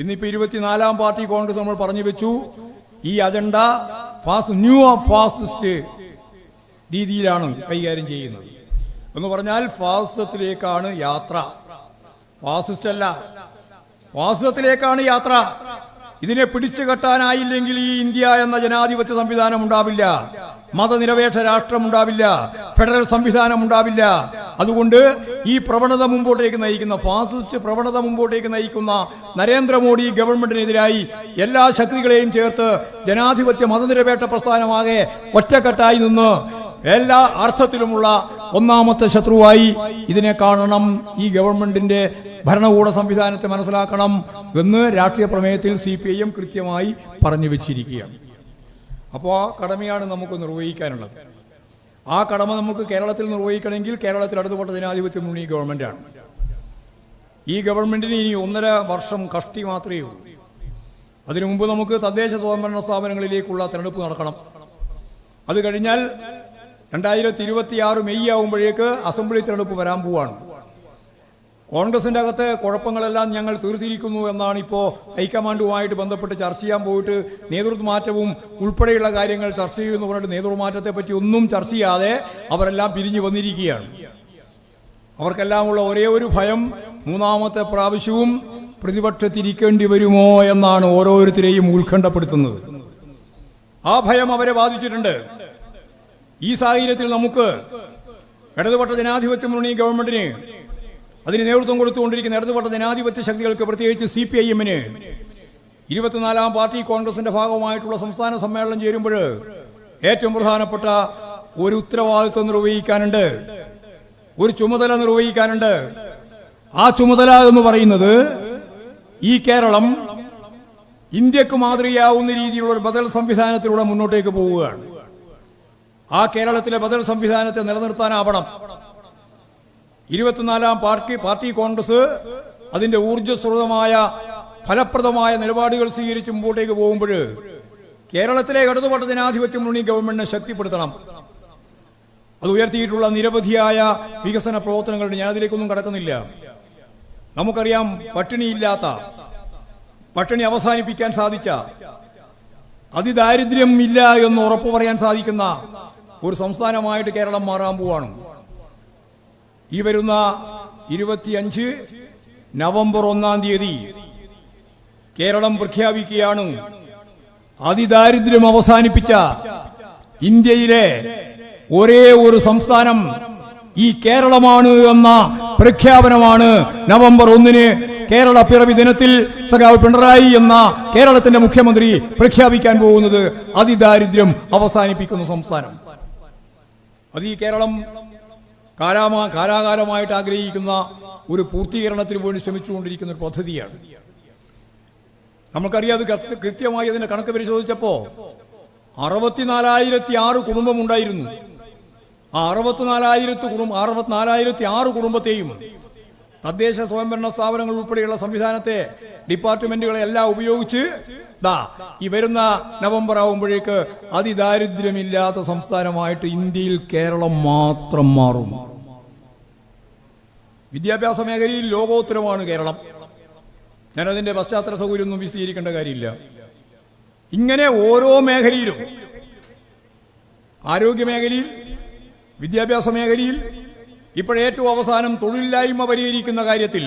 ഇന്നിപ്പോ ഇരുപത്തിനാലാം പാർട്ടി കോൺഗ്രസ് നമ്മൾ പറഞ്ഞു വെച്ചു. ഈ അജണ്ട ഫാസ് ന്യൂ ഫാസിസ്റ്റ് രീതിയിലാണ് കൈകാര്യം ചെയ്യുന്നത്. എന്ന് പറഞ്ഞാൽ ഫാസിസത്തിലേക്കാണ് യാത്ര. ഫാസിസ്റ്റ് അല്ല ഫാസിസത്തിലേക്കാണ് യാത്ര. ഇതിനെ പിടിച്ചു കെട്ടാനായില്ലെങ്കിൽ ഈ ഇന്ത്യ എന്ന ജനാധിപത്യ സംവിധാനം ഉണ്ടാവില്ല. മതനിരപേക്ഷ രാഷ്ട്രമുണ്ടാവില്ല. ഫെഡറൽ സംവിധാനം ഉണ്ടാവില്ല അതുകൊണ്ട് ഈ പ്രവണത മുമ്പോട്ടേക്ക് നയിക്കുന്ന ഫാസിസ്റ്റ് പ്രവണത മുമ്പോട്ടേക്ക് നയിക്കുന്ന നരേന്ദ്രമോദി ഗവൺമെന്റിനെതിരായി എല്ലാ ശക്തികളെയും ചേർത്ത് ജനാധിപത്യ മതനിരപേക്ഷ പ്രസ്ഥാനമാകെ ഒറ്റക്കെട്ടായി നിന്ന് എല്ലാ അർത്ഥത്തിലുമുള്ള ഒന്നാമത്തെ ശത്രുവായി ഇതിനെ കാണണം. ഈ ഗവൺമെന്റിന്റെ ഭരണകൂട സംവിധാനത്തെ മനസ്സിലാക്കണം എന്ന് രാഷ്ട്രീയ പ്രമേയത്തിൽ സി കൃത്യമായി പറഞ്ഞു വെച്ചിരിക്കുകയാണ്. അപ്പോൾ ആ കടമയാണ് നമുക്ക് നിർവഹിക്കാനുള്ളത്. ആ കടമ നമുക്ക് കേരളത്തിൽ നിർവഹിക്കണമെങ്കിൽ കേരളത്തിൽ അടുത്തുപോട്ട ജനാധിപത്യം മുന്നണി ഗവൺമെന്റാണ് ഈ ഗവൺമെന്റിന് ഇനി ഒന്നര വർഷം കഷ്ടി മാത്രമേ ഉള്ളൂ. അതിനു മുമ്പ് നമുക്ക് തദ്ദേശ സ്വയംഭരണ സ്ഥാപനങ്ങളിലേക്കുള്ള തിരഞ്ഞെടുപ്പ് നടക്കണം. അത് കഴിഞ്ഞാൽ രണ്ടായിരത്തി ഇരുപത്തി ആറ് മെയ് ആകുമ്പോഴേക്ക് അസംബ്ലി തിരഞ്ഞെടുപ്പ് വരാൻ പോവാണ്. കോൺഗ്രസിന്റെ അകത്ത് കുഴപ്പങ്ങളെല്ലാം ഞങ്ങൾ തീർത്തിരിക്കുന്നു എന്നാണ് ഇപ്പോൾ ഹൈക്കമാൻഡുമായിട്ട് ബന്ധപ്പെട്ട് ചർച്ച ചെയ്യാൻ പോയിട്ട് നേതൃത്വമാറ്റവും ഉൾപ്പെടെയുള്ള കാര്യങ്ങൾ ചർച്ച ചെയ്യുമെന്ന് പറഞ്ഞിട്ട് നേതൃമാറ്റത്തെ പറ്റി ഒന്നും ചർച്ച ചെയ്യാതെ അവരെല്ലാം പിരിഞ്ഞു വന്നിരിക്കുകയാണ്. അവർക്കെല്ലാമുള്ള ഒരേ ഒരു ഭയം മൂന്നാമത്തെ പ്രാവശ്യവും പ്രതിപക്ഷത്തിരിക്കേണ്ടി വരുമോ എന്നാണ് ഓരോരുത്തരെയും ഉത്കണ്ഠപ്പെടുത്തുന്നത്. ആ ഭയം അവരെ ബാധിച്ചിട്ടുണ്ട്. ഈ സാഹചര്യത്തിൽ നമുക്ക് ഇടതുപക്ഷ ജനാധിപത്യ മുന്നണി ഗവൺമെന്റിന് അതിന് നേതൃത്വം കൊടുത്തുകൊണ്ടിരിക്കുന്ന ഇടതുപക്ഷ ജനാധിപത്യ ശക്തികൾക്ക് പ്രത്യേകിച്ച് സി പി ഐ എമ്മിന് ഇരുപത്തിനാലാം പാർട്ടി കോൺഗ്രസിന്റെ ഭാഗമായിട്ടുള്ള സംസ്ഥാന സമ്മേളനം ചേരുമ്പോൾ ഏറ്റവും പ്രധാനപ്പെട്ട ഒരു ഉത്തരവാദിത്വം നിർവഹിക്കാനുണ്ട്. ഒരു ചുമതല നിർവഹിക്കാനുണ്ട്. ആ ചുമതല എന്ന് പറയുന്നത് ഈ കേരളം ഇന്ത്യയ്ക്ക് മാതൃകയാവുന്ന രീതിയിലുള്ള ഒരു ബദൽ സംവിധാനത്തിലൂടെ മുന്നോട്ടേക്ക് പോവുകയാണ്. ആ കേരളത്തിലെ ബദൽ സംവിധാനത്തെ നിലനിർത്താനാവണം. ഇരുപത്തിനാലാം പാർട്ടി പാർട്ടി കോൺഗ്രസ് അതിന്റെ ഊർജസ്രോതമായ ഫലപ്രദമായ നിലപാടുകൾ സ്വീകരിച്ച് മുമ്പോട്ടേക്ക് പോകുമ്പോൾ കേരളത്തിലെ ഇടതുപക്ഷ ജനാധിപത്യ മുന്നണി ഗവൺമെന്റിനെ ശക്തിപ്പെടുത്തണം. അത് ഉയർത്തിയിട്ടുള്ള നിരവധിയായ വികസന പ്രവർത്തനങ്ങളുണ്ട്. ഞാൻ അതിലേക്കൊന്നും കടക്കുന്നില്ല. നമുക്കറിയാം പട്ടിണിയില്ലാത്ത പട്ടിണി അവസാനിപ്പിക്കാൻ സാധിച്ച അതിദാരിദ്ര്യം ഇല്ല എന്ന് ഉറപ്പു പറയാൻ സാധിക്കുന്ന ഒരു സംസ്ഥാനമായിട്ട് കേരളം മാറാൻ പോവാണ്. ഈ വരുന്ന ഇരുപത്തിയഞ്ച് നവംബർ ഒന്നാം തീയതി കേരളം പ്രഖ്യാപിക്കുകയാണ്. അതിദാരിദ്ര്യം അവസാനിപ്പിച്ച ഇന്ത്യയിലെ ഒരേ ഒരു സംസ്ഥാനം ഈ കേരളമാണ് എന്ന പ്രഖ്യാപനമാണ് നവംബർ ഒന്നിന് കേരള പിറവി ദിനത്തിൽ സഖാവ് പിണറായി എന്ന കേരളത്തിന്റെ മുഖ്യമന്ത്രി പ്രഖ്യാപിക്കാൻ പോകുന്നത് അതിദാരിദ്ര്യം അവസാനിപ്പിക്കുന്ന സംസ്ഥാനം. അത് ഈ കേരളം കാലാമാ കാലാകാലമായിട്ട് ആഗ്രഹിക്കുന്ന ഒരു പൂർത്തീകരണത്തിന് വേണ്ടി ശ്രമിച്ചുകൊണ്ടിരിക്കുന്ന ഒരു പദ്ധതിയാണ്. നമുക്കറിയാം അത് കൃത്യ- കൃത്യമായി അതിന്റെ കണക്ക് പരിശോധിച്ചപ്പോ അറുപത്തിനാലായിരത്തി ആറ് കുടുംബമുണ്ടായിരുന്നു. ആ അറുപത്തിനാലായിരത്തി കുടുംബം അറുപത്തിനാലായിരത്തി ആറ് കുടുംബത്തെയും തദ്ദേശ സ്വയംഭരണ സ്ഥാപനങ്ങൾ ഉൾപ്പെടെയുള്ള സംവിധാനത്തെ ഡിപ്പാർട്ട്മെന്റുകളെ എല്ലാം ഉപയോഗിച്ച് ദാ ഈ വരുന്ന നവംബർ ആവുമ്പോഴേക്ക് അതിദാരിദ്ര്യമില്ലാത്ത സംസ്ഥാനമായിട്ട് ഇന്ത്യയിൽ കേരളം മാത്രം മാറും. വിദ്യാഭ്യാസ മേഖലയിൽ ലോകോത്തരമാണ് കേരളം. ഞാനതിന്റെ പശ്ചാത്തല സൗകര്യമൊന്നും വിശദീകരിക്കേണ്ട കാര്യമില്ല. ഇങ്ങനെ ഓരോ മേഖലയിലും ആരോഗ്യ മേഖലയിൽ വിദ്യാഭ്യാസ മേഖലയിൽ ഇപ്പോഴേറ്റവും അവസാനം തൊഴിലില്ലായ്മ പരിഹരിക്കുന്ന കാര്യത്തിൽ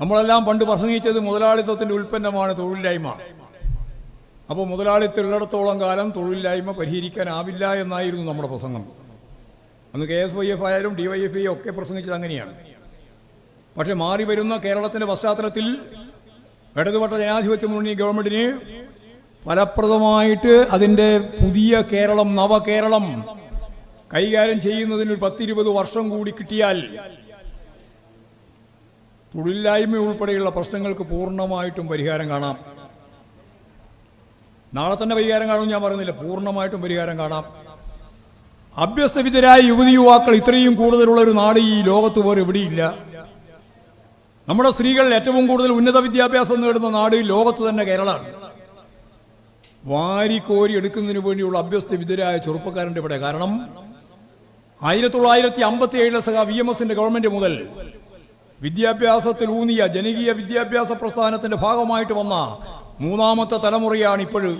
നമ്മളെല്ലാം പണ്ട് പ്രസംഗിച്ചത് മുതലാളിത്തത്തിന്റെ ഉൽപ്പന്നമാണ് തൊഴിലില്ലായ്മ. അപ്പോൾ മുതലാളിത്തമുള്ളിടത്തോളം കാലം തൊഴിലില്ലായ്മ പരിഹരിക്കാനാവില്ല എന്നായിരുന്നു നമ്മുടെ പ്രസംഗം. അന്ന് കെ എസ് വൈ എഫ് ആയാലും ഡി വൈ എഫ് ഐ ഒക്കെ പ്രസംഗിച്ചത് അങ്ങനെയാണ്. പക്ഷെ മാറി വരുന്ന കേരളത്തിന്റെ പശ്ചാത്തലത്തിൽ ഇടതുപക്ഷ ജനാധിപത്യ മുന്നണി ഗവൺമെന്റിന് ഫലപ്രദമായിട്ട് അതിന്റെ പുതിയ കേരളം നവകേരളം കൈകാര്യം ചെയ്യുന്നതിന് ഒരു പത്തിരുപത് വർഷം കൂടി കിട്ടിയാൽ തൊഴിലില്ലായ്മ ഉൾപ്പെടെയുള്ള പ്രശ്നങ്ങൾക്ക് പൂർണമായിട്ടും പരിഹാരം കാണാം. നാളെ തന്നെ പരിഹാരം കാണുമെന്ന് ഞാൻ പറയുന്നില്ല. പൂർണമായിട്ടും പരിഹാരം കാണാം. അഭ്യസ്തവിധരായ യുവതി യുവാക്കൾ ഇത്രയും കൂടുതലുള്ള ഒരു നാട് ഈ ലോകത്ത് വേറെ എവിടെയില്ല. നമ്മുടെ സ്ത്രീകൾ ഏറ്റവും കൂടുതൽ ഉന്നത വിദ്യാഭ്യാസം നേടുന്ന നാട് ലോകത്ത് തന്നെ കേരളമാണ്. വാരിക്കോരി എടുക്കുന്നതിന് വേണ്ടിയുള്ള അഭ്യസ്തവിധരായ ചെറുപ്പക്കാരന്റെ ഇവിടെ കാരണം ആയിരത്തി തൊള്ളായിരത്തി അമ്പത്തി ഏഴിലെ സഹ വി എം എസിന്റെ ഗവൺമെന്റ് മുതൽ വിദ്യാഭ്യാസത്തിൽ ഊന്നിയ ജനകീയ വിദ്യാഭ്യാസ പ്രസ്ഥാനത്തിന്റെ ഭാഗമായിട്ട് വന്ന മൂന്നാമത്തെ തലമുറയാണ് ഇപ്പോഴും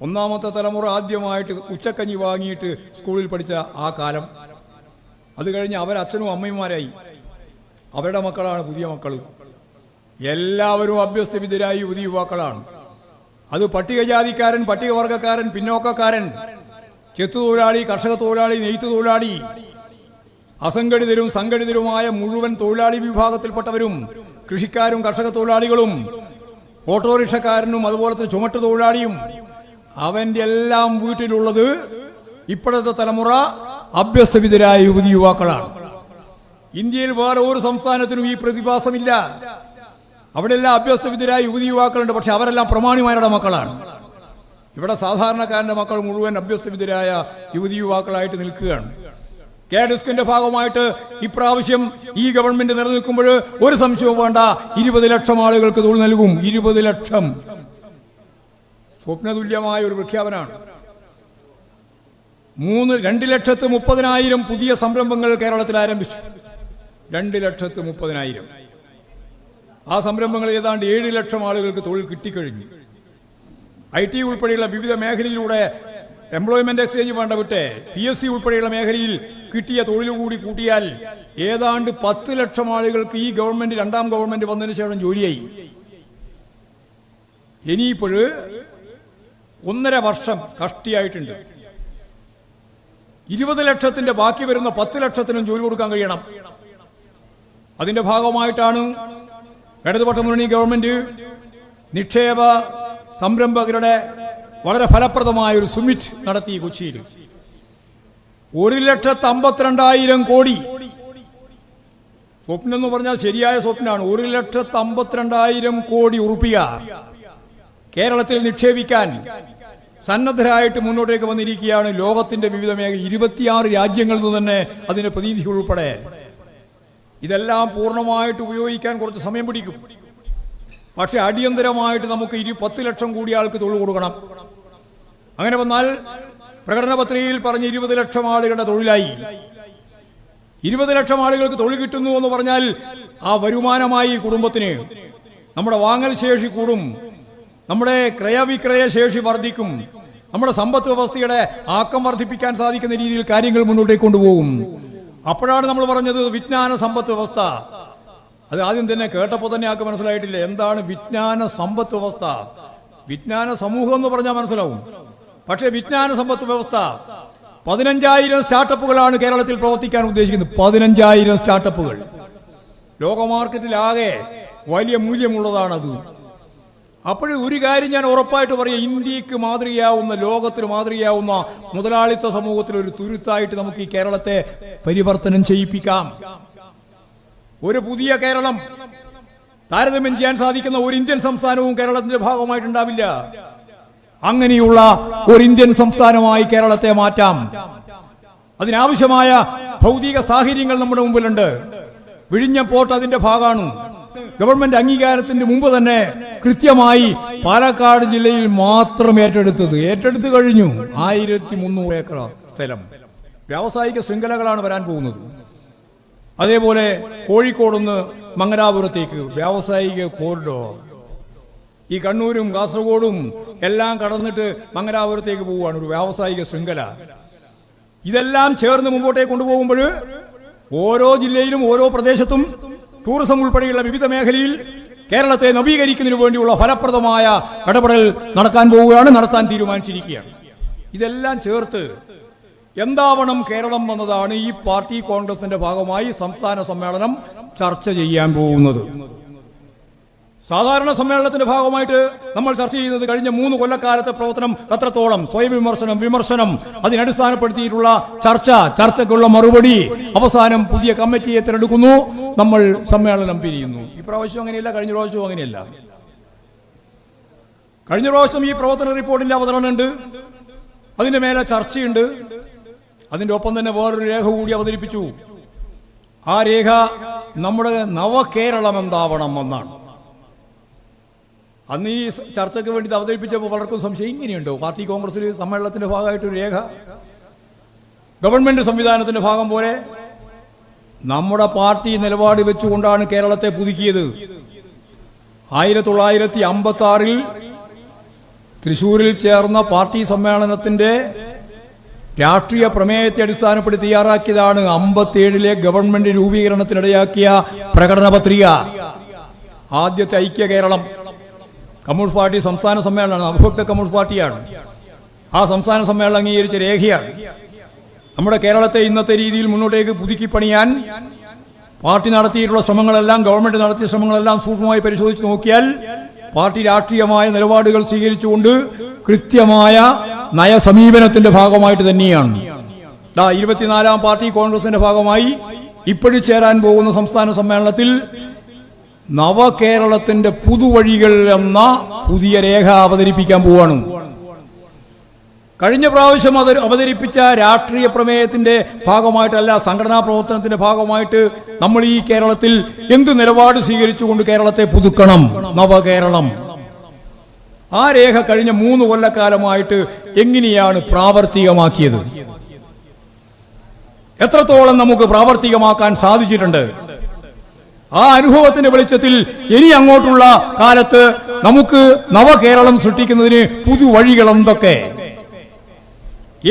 ഒന്നാമത്തെ തലമുറ ആദ്യമായിട്ട് ഉച്ചക്കഞ്ഞി വാങ്ങിയിട്ട് സ്കൂളിൽ പഠിച്ച ആ കാലം. അത് കഴിഞ്ഞ് അവരച്ഛനും അമ്മയുമാരായി. അവരുടെ മക്കളാണ് പുതിയ മക്കൾ എല്ലാവരും അഭ്യസ്തവിദ്യരായി പുതിയ യുവാക്കളാണ്. അത് പട്ടികജാതിക്കാരൻ പട്ടികവർഗക്കാരൻ പിന്നോക്കക്കാരൻ ചെത്തുതൊഴിലാളി കർഷക തൊഴിലാളി നെയ്ത്ത് തൊഴിലാളി അസംഘടിതരും സംഘടിതരുമായ മുഴുവൻ തൊഴിലാളി വിഭാഗത്തിൽപ്പെട്ടവരും കൃഷിക്കാരും കർഷക തൊഴിലാളികളും ഓട്ടോറിക്ഷക്കാരനും അതുപോലത്തെ ചുമട്ടു തൊഴിലാളിയും അവന്റെ എല്ലാം വീട്ടിലുള്ളത് ഇപ്പോഴത്തെ തലമുറ അഭ്യസ്തവിതരായ യുവതി യുവാക്കളാണ്. ഇന്ത്യയിൽ വേറെ ഒരു സംസ്ഥാനത്തിനും ഈ പ്രതിഭാസമില്ല. അവിടെയെല്ലാം അഭ്യസ്തവിതരായ യുവതി യുവാക്കളുണ്ട് പക്ഷെ അവരെല്ലാം പ്രമാണിമാരുടെ മക്കളാണ്. ഇവിടെ സാധാരണക്കാരന്റെ മക്കൾ മുഴുവൻ അഭ്യസ്തവിധരായ യുവതി യുവാക്കളായിട്ട് നിൽക്കുകയാണ്. കെ ഡെസ്കിന്റെ ഭാഗമായിട്ട് ഇപ്രാവശ്യം ഈ ഗവൺമെന്റ് നിലനിൽക്കുമ്പോൾ ഒരു സംശയവും വേണ്ട. ഇരുപത് ലക്ഷം ആളുകൾക്ക് തൊഴിൽ നൽകും. ഇരുപത് ലക്ഷം. സ്വപ്നതുല്യമായ ഒരു പ്രഖ്യാപനമാണ്. മൂന്ന് രണ്ട് ലക്ഷത്ത് മുപ്പതിനായിരം പുതിയ സംരംഭങ്ങൾ കേരളത്തിൽ ആരംഭിച്ചു. രണ്ട് ലക്ഷത്ത് മുപ്പതിനായിരം. ആ സംരംഭങ്ങൾ ഏതാണ്ട് ഏഴ് ലക്ഷം ആളുകൾക്ക് തൊഴിൽ കിട്ടിക്കഴിഞ്ഞു. ഐ ടി ഉൾപ്പെടെയുള്ള വിവിധ മേഖലയിലൂടെ എംപ്ലോയ്മെന്റ് എക്സ്ചേഞ്ച് വേണ്ട വിട്ട് പി എസ് സി ഉൾപ്പെടെയുള്ള മേഖലയിൽ കിട്ടിയ തൊഴിൽ കൂടി കൂട്ടിയാൽ ഏതാണ്ട് പത്ത് ലക്ഷം ആളുകൾക്ക് ഈ ഗവൺമെന്റ് രണ്ടാം ഗവൺമെന്റ് വന്നതിന് ശേഷം ജോലിയായി. ഇനിയിപ്പോഴ് ഒന്നര വർഷം കഷ്ടിയായിട്ടുണ്ട്. ഇരുപത് ലക്ഷത്തിന്റെ ബാക്കി വരുന്ന പത്ത് ലക്ഷത്തിനും ജോലി കൊടുക്കാൻ കഴിയണം. അതിന്റെ ഭാഗമായിട്ടാണ് ഇടതുപക്ഷ മുന്നണി ഗവൺമെന്റ് നിക്ഷേപ സംരംഭകരുടെ വളരെ ഫലപ്രദമായ ഒരു സുമിറ്റ് നടത്തി കൊച്ചിയിൽ. ഒരു ലക്ഷത്തി അമ്പത്തിരണ്ടായിരം കോടി. സ്വപ്നം എന്ന് പറഞ്ഞാൽ ശരിയായ സ്വപ്നമാണ് ഒരു ലക്ഷത്തി അമ്പത്തിരണ്ടായിരം കോടി ഉറുപ്പിക കേരളത്തിൽ നിക്ഷേപിക്കാൻ സന്നദ്ധരായിട്ട് മുന്നോട്ടേക്ക് വന്നിരിക്കുകയാണ് ലോകത്തിന്റെ വിവിധ മേഖല ഇരുപത്തിയാറ് രാജ്യങ്ങളിൽ നിന്ന് തന്നെ അതിന്റെ പ്രതിനിധി ഉൾപ്പെടെ. ഇതെല്ലാം പൂർണമായിട്ട് ഉപയോഗിക്കാൻ കുറച്ച് സമയം പിടിക്കും. പക്ഷെ അടിയന്തരമായിട്ട് നമുക്ക് ഇരു പത്ത് ലക്ഷം കൂടി ആൾക്ക് തൊഴിൽ കൊടുക്കണം. അങ്ങനെ വന്നാൽ പ്രകടന പത്രികയിൽ പറഞ്ഞ ഇരുപത് ലക്ഷം ആളുകളുടെ തൊഴിലായി. ഇരുപത് ലക്ഷം ആളുകൾക്ക് തൊഴിൽ കിട്ടുന്നു എന്ന് പറഞ്ഞാൽ ആ വരുമാനമായി കുടുംബത്തിന് നമ്മുടെ വാങ്ങൽ ശേഷി കൂടും. നമ്മുടെ ക്രയവിക്രയ ശേഷി വർദ്ധിക്കും. നമ്മുടെ സമ്പത്ത് വ്യവസ്ഥയുടെ ആക്കം വർദ്ധിപ്പിക്കാൻ സാധിക്കുന്ന രീതിയിൽ കാര്യങ്ങൾ മുന്നോട്ടേക്ക് കൊണ്ടുപോകും. അപ്പോഴാണ് നമ്മൾ പറഞ്ഞത് വിജ്ഞാന സമ്പത്ത് വ്യവസ്ഥ. അത് ആദ്യം തന്നെ കേട്ടപ്പോൾ തന്നെ ആൾക്ക് മനസ്സിലായിട്ടില്ല. എന്താണ് വിജ്ഞാന സമ്പത്ത് വ്യവസ്ഥ? വിജ്ഞാന സമൂഹം എന്ന് പറഞ്ഞാൽ മനസ്സിലാവും. പക്ഷേ വിജ്ഞാന സമ്പത്ത് വ്യവസ്ഥ പതിനഞ്ചായിരം സ്റ്റാർട്ടപ്പുകളാണ് കേരളത്തിൽ പ്രവർത്തിക്കാൻ ഉദ്ദേശിക്കുന്നത്. പതിനഞ്ചായിരം സ്റ്റാർട്ടപ്പുകൾ. ലോക മാർക്കറ്റിലാകെ വലിയ മൂല്യമുള്ളതാണത്. അപ്പോഴും ഒരു കാര്യം ഞാൻ ഉറപ്പായിട്ട് പറയാം. ഇന്ത്യയ്ക്ക് മാതൃകയാവുന്ന ലോകത്തിന് മാതൃകയാവുന്ന മുതലാളിത്ത സമൂഹത്തിൽ ഒരു തുരുത്തായിട്ട് നമുക്ക് ഈ കേരളത്തെ പരിവർത്തനം ചെയ്യിപ്പിക്കാം. ഒരു പുതിയ കേരളം. താരതമ്യം ചെയ്യാൻ സാധിക്കുന്ന ഒരു ഇന്ത്യൻ സംസ്ഥാനവും കേരളത്തിന്റെ ഭാഗമായിട്ടുണ്ടാവില്ല. അങ്ങനെയുള്ള ഒരു ഇന്ത്യൻ സംസ്ഥാനമായി കേരളത്തെ മാറ്റാം. അതിനാവശ്യമായ ഭൗതിക സാഹചര്യങ്ങൾ നമ്മുടെ മുമ്പിലുണ്ട്. വിഴിഞ്ഞ പോർട്ട് അതിന്റെ ഭാഗമാണ്. ഗവൺമെന്റ് അംഗീകാരത്തിന് മുമ്പ് തന്നെ കൃത്യമായി പാലക്കാട് ജില്ലയിൽ മാത്രം ഏറ്റെടുത്തത്. ഏറ്റെടുത്തു കഴിഞ്ഞു ആയിരത്തി മുന്നൂറ് ഏക്കർ സ്ഥലം. വ്യാവസായിക ശൃംഖലകളാണ് വരാൻ പോകുന്നത്. അതേപോലെ കോഴിക്കോടുന്ന് മംഗലാപുരത്തേക്ക് വ്യാവസായിക കോറിഡോർ ഈ കണ്ണൂരും കാസർഗോഡും എല്ലാം കടന്നിട്ട് മംഗലാപുരത്തേക്ക് പോവുകയാണ് ഒരു വ്യാവസായിക ശൃംഖല. ഇതെല്ലാം ചേർന്ന് മുമ്പോട്ടേക്ക് കൊണ്ടുപോകുമ്പോൾ ഓരോ ജില്ലയിലും ഓരോ പ്രദേശത്തും ടൂറിസം ഉൾപ്പെടെയുള്ള വിവിധ മേഖലയിൽ കേരളത്തെ നവീകരിക്കുന്നതിന് വേണ്ടിയുള്ള ഫലപ്രദമായ ഇടപെടൽ നടക്കാൻ പോവുകയാണ് നടത്താൻ തീരുമാനിച്ചിരിക്കുകയാണ്. ഇതെല്ലാം ചേർത്ത് എന്താവണം കേരളം എന്നതാണ് ഈ പാർട്ടി കോൺഗ്രസിന്റെ ഭാഗമായി സംസ്ഥാന സമ്മേളനം ചർച്ച ചെയ്യാൻ പോകുന്നത്. സാധാരണ സമ്മേളനത്തിന്റെ ഭാഗമായിട്ട് നമ്മൾ ചർച്ച ചെയ്യുന്നത് കഴിഞ്ഞ മൂന്ന് കൊല്ലക്കാലത്തെ പ്രവർത്തനം എത്രത്തോളം സ്വയം വിമർശനം വിമർശനം അതിനടിസ്ഥാനപ്പെടുത്തിയിട്ടുള്ള ചർച്ച ചർച്ചയ്ക്കുള്ള മറുപടി അവസാനം പുതിയ കമ്മിറ്റിയെ തിരഞ്ഞെടുക്കുന്നു നമ്മൾ സമ്മേളനം പിരിയുന്നു. ഈ പ്രാവശ്യം അങ്ങനെയല്ല കഴിഞ്ഞ പ്രാവശ്യവും അങ്ങനെയല്ല. കഴിഞ്ഞ പ്രാവശ്യം ഈ പ്രവർത്തന റിപ്പോർട്ടിന്റെ അവതരണമുണ്ട്. അതിന്റെ മേലെ ചർച്ചയുണ്ട്. അതിന്റെ ഒപ്പം തന്നെ വേറൊരു രേഖ കൂടി അവതരിപ്പിച്ചു. ആ രേഖ നമ്മുടെ നവകേരളം എന്താവണം എന്നാണ്. അന്ന് ഈ ചർച്ചയ്ക്ക് വേണ്ടി അവതരിപ്പിച്ചപ്പോൾ പലർക്കും സംശയം ഇങ്ങനെയുണ്ടോ? പാർട്ടി കോൺഗ്രസിൽ സമ്മേളനത്തിന്റെ ഭാഗമായിട്ടൊരു രേഖ ഗവൺമെന്റ് സംവിധാനത്തിന്റെ ഭാഗം പോലെ നമ്മുടെ പാർട്ടി നിലപാട് വെച്ചുകൊണ്ടാണ് കേരളത്തെ പുതുക്കിയത്. ആയിരത്തി തൊള്ളായിരത്തി അമ്പത്തി ആറിൽ തൃശൂരിൽ ചേർന്ന പാർട്ടി സമ്മേളനത്തിന്റെ രാഷ്ട്രീയ പ്രമേയത്തെ അടിസ്ഥാനപ്പെടുത്തി തയ്യാറാക്കിയതാണ് അമ്പത്തിയേഴിലെ ഗവൺമെന്റ് രൂപീകരണത്തിനിടയാക്കിയ പ്രകടന പത്രിക. ആദ്യത്തെ ഐക്യ കേരളം. കമ്മ്യൂണിസ്റ്റ് പാർട്ടി സംസ്ഥാന സമ്മേളനമാണ്. അഭിഭക്ത കമ്മ്യൂണിസ്റ്റ് പാർട്ടിയാണ്. ആ സംസ്ഥാന സമ്മേളനം അംഗീകരിച്ച രേഖയാണ്. നമ്മുടെ കേരളത്തെ ഇന്നത്തെ രീതിയിൽ മുന്നോട്ടേക്ക് പുതുക്കി പണിയാൻ പാർട്ടി നടത്തിയിട്ടുള്ള ശ്രമങ്ങളെല്ലാം ഗവൺമെന്റ് നടത്തിയ ശ്രമങ്ങളെല്ലാം സൂക്ഷ്മമായി പരിശോധിച്ച് നോക്കിയാൽ പാർട്ടി രാഷ്ട്രീയമായ നിലപാടുകൾ സ്വീകരിച്ചുകൊണ്ട് കൃത്യമായ നയസമീപനത്തിന്റെ ഭാഗമായിട്ട് തന്നെയാണ്. ദാ ഇരുപത്തിനാലാം പാർട്ടി കോൺഗ്രസിന്റെ ഭാഗമായി ഇപ്പോഴും ചേരാൻ പോകുന്ന സംസ്ഥാന സമ്മേളനത്തിൽ നവകേരളത്തിന്റെ പുതുവഴികൾ എന്ന പുതിയ രേഖ അവതരിപ്പിക്കാൻ പോവാണ്. കഴിഞ്ഞ പ്രാവശ്യം അത് അവതരിപ്പിച്ച രാഷ്ട്രീയ പ്രമേയത്തിന്റെ ഭാഗമായിട്ടല്ല സംഘടനാ പ്രവർത്തനത്തിന്റെ ഭാഗമായിട്ട് നമ്മൾ ഈ കേരളത്തിൽ എന്ത് നിലപാട് സ്വീകരിച്ചുകൊണ്ട് കേരളത്തെ പുതുക്കണം? നവകേരളം. ആ രേഖ കഴിഞ്ഞ മൂന്ന് കൊല്ലക്കാലമായിട്ട് എങ്ങനെയാണ് പ്രാവർത്തികമാക്കിയത്? എത്രത്തോളം നമുക്ക് പ്രാവർത്തികമാക്കാൻ സാധിച്ചിട്ടുണ്ട്? ആ അനുഭവത്തിന്റെ വെളിച്ചത്തിൽ ഇനി അങ്ങോട്ടുള്ള കാലത്ത് നമുക്ക് നവകേരളം സൃഷ്ടിക്കുന്നതിന് പുതുവഴികൾ എന്തൊക്കെ?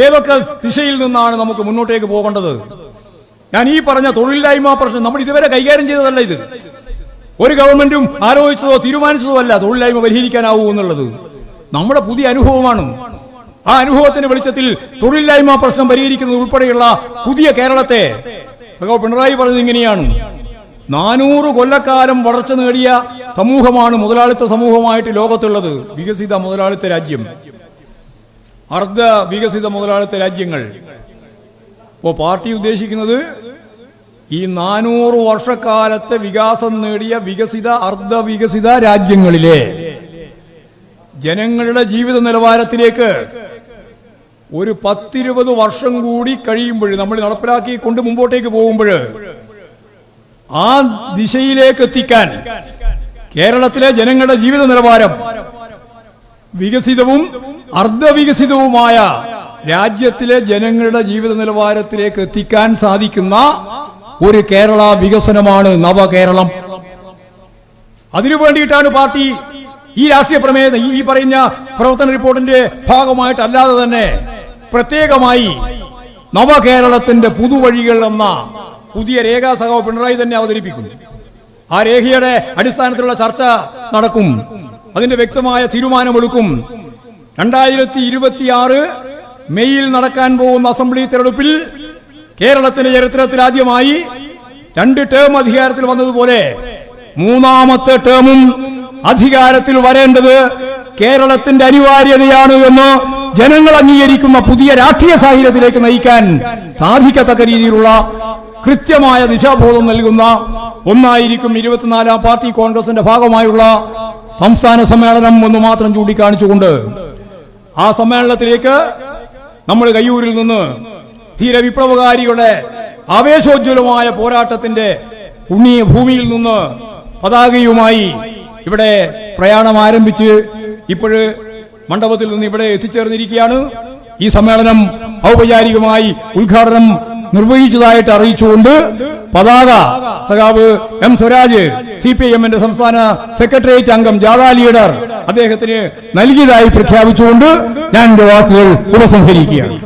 ഏതൊക്കെ ദിശയിൽ നിന്നാണ് നമുക്ക് മുന്നോട്ടേക്ക് പോകേണ്ടത്? ഞാൻ ഈ പറഞ്ഞ തൊഴിലില്ലായ്മ പ്രശ്നം നമ്മൾ ഇതുവരെ കൈകാര്യം ചെയ്തതല്ല ഇത്. ഒരു ഗവൺമെന്റും ആലോചിച്ചതോ തീരുമാനിച്ചതോ അല്ല തൊഴിലില്ലായ്മ പരിഹരിക്കാനാവൂ എന്നുള്ളത്. നമ്മുടെ പുതിയ അനുഭവമാണ്. ആ അനുഭവത്തിന്റെ വെളിച്ചത്തിൽ തൊഴിലില്ലായ്മ പ്രശ്നം പരിഹരിക്കുന്നത് ഉൾപ്പെടെയുള്ള പുതിയ കേരളത്തെ. സഖാവ് പിണറായി പറഞ്ഞത് ഇങ്ങനെയാണ്. നാനൂറ് കൊല്ലക്കാലം വളർച്ച നേടിയ സമൂഹമാണ് മുതലാളിത്ത സമൂഹമായിട്ട് ലോകത്തുള്ളത്. വികസിത മുതലാളിത്ത രാജ്യം. അർദ്ധ വികസിത മുതലാളിത്ത രാജ്യങ്ങൾ. ഇപ്പോൾ പാർട്ടി ഉദ്ദേശിക്കുന്നത് ഈ നാനൂറ് വർഷക്കാലത്തെ വികാസം നേടിയ വികസിത അർദ്ധവികസിത രാജ്യങ്ങളിലെ ജനങ്ങളുടെ ജീവിത നിലവാരത്തിലേക്ക് ഒരു പത്തിരുപത് വർഷം കൂടി കഴിയുമ്പോൾ നമ്മൾ നടപ്പിലാക്കി കൊണ്ട് മുമ്പോട്ടേക്ക് പോകുമ്പോൾ ആ ദിശയിലേക്ക് എത്തിക്കാൻ കേരളത്തിലെ ജനങ്ങളുടെ ജീവിത നിലവാരം വികസിതവും അർദ്ധവികസിതവുമായ രാജ്യത്തിലെ ജനങ്ങളുടെ ജീവിത നിലവാരത്തിലേക്ക് എത്തിക്കാൻ സാധിക്കുന്ന ഒരു കേരള വികസനമാണ് നവകേരളം. അതിനു വേണ്ടിയിട്ടാണ് പാർട്ടി ഈ രാഷ്ട്രീയ പ്രമേയം ഈ പറയുന്ന പ്രവർത്തന റിപ്പോർട്ടിന്റെ ഭാഗമായിട്ടല്ലാതെ തന്നെ പ്രത്യേകമായി നവകേരളത്തിന്റെ പുതുവഴികൾ എന്ന പുതിയ രേഖാ സഹോ പിണറായി തന്നെ അവതരിപ്പിക്കും ആ രേഖയുടെ അടിസ്ഥാനത്തിലുള്ള ചർച്ച നടക്കും. അതിന്റെ വ്യക്തമായ തീരുമാനമെടുക്കും. രണ്ടായിരത്തി ഇരുപത്തിയാറ് മെയ്യിൽ നടക്കാൻ പോകുന്ന അസംബ്ലി തെരഞ്ഞെടുപ്പിൽ കേരളത്തിന്റെ ചരിത്രത്തിൽ ആദ്യമായി രണ്ട് ടേം അധികാരത്തിൽ വന്നതുപോലെ മൂന്നാമത്തെ ടേമും അധികാരത്തിൽ വരേണ്ടത് കേരളത്തിന്റെ അനിവാര്യതയാണ് എന്ന് ജനങ്ങൾ അംഗീകരിക്കുന്ന പുതിയ രാഷ്ട്രീയ സാഹചര്യത്തിലേക്ക് നയിക്കാൻ സാധിക്കത്തക്ക രീതിയിലുള്ള കൃത്യമായ ദിശാബോധം നൽകുന്ന ഒന്നായിരിക്കും ഇരുപത്തിനാലാം പാർട്ടി കോൺഗ്രസിന്റെ ഭാഗമായുള്ള സംസ്ഥാന സമ്മേളനം എന്ന് മാത്രം ചൂണ്ടിക്കാണിച്ചുകൊണ്ട് ആ സമ്മേളനത്തിലേക്ക് നമ്മൾ കയ്യൂരിൽ നിന്ന് തീരെ വിപ്ലവകാരികളുടെ ആവേശോജ്വലമായ പോരാട്ടത്തിന്റെ ഉണ്ണിയ ഭൂമിയിൽ നിന്ന് പതാകയുമായി ഇവിടെ പ്രയാണം ആരംഭിച്ച് ഇപ്പോഴ് മണ്ഡപത്തിൽ നിന്ന് ഇവിടെ എത്തിച്ചേർന്നിരിക്കുകയാണ്. ഈ സമ്മേളനം ഔപചാരികമായി ഉദ്ഘാടനം നിർവഹിച്ചതായിട്ട് അറിയിച്ചുകൊണ്ട് പതാക സഖാവ് M Swaraj C P I എമ്മിന്റെ സംസ്ഥാന സെക്രട്ടേറിയറ്റ് അംഗം ജാഥാ ലീഡർ അദ്ദേഹത്തിന് നൽകിയതായി പ്രഖ്യാപിച്ചുകൊണ്ട് ഞാൻ എന്റെ വാക്കുകൾ ഉപസംഹരിക്കുകയാണ്.